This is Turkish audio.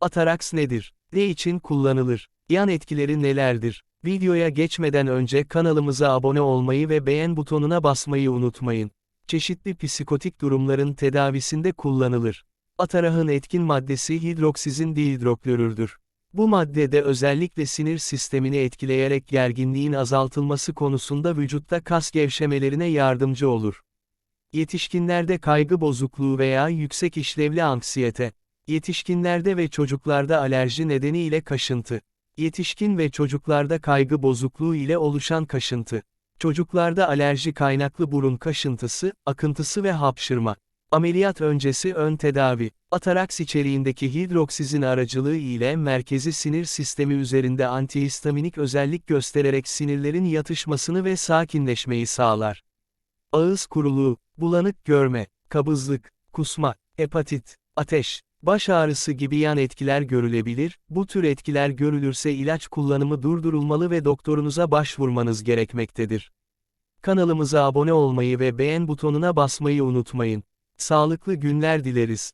Atarax nedir? Ne için kullanılır? Yan etkileri nelerdir? Videoya geçmeden önce kanalımıza abone olmayı ve beğen butonuna basmayı unutmayın. Çeşitli psikotik durumların tedavisinde kullanılır. Atarahın etkin maddesi hidroksizin dihidroklorürdür. Bu maddede özellikle sinir sistemini etkileyerek gerginliğin azaltılması konusunda vücutta kas gevşemelerine yardımcı olur. Yetişkinlerde kaygı bozukluğu veya yüksek işlevli anksiyete. Yetişkinlerde ve çocuklarda alerji nedeniyle kaşıntı. Yetişkin ve çocuklarda kaygı bozukluğu ile oluşan kaşıntı. Çocuklarda alerji kaynaklı burun kaşıntısı, akıntısı ve hapşırma. Ameliyat öncesi ön tedavi. Ataraks içeriğindeki hidroksizin aracılığı ile merkezi sinir sistemi üzerinde antihistaminik özellik göstererek sinirlerin yatışmasını ve sakinleşmeyi sağlar. Ağız kuruluğu, bulanık görme, kabızlık, kusma, hepatit, ateş, baş ağrısı gibi yan etkiler görülebilir, bu tür etkiler görülürse ilaç kullanımı durdurulmalı ve doktorunuza başvurmanız gerekmektedir. Kanalımıza abone olmayı ve beğen butonuna basmayı unutmayın. Sağlıklı günler dileriz.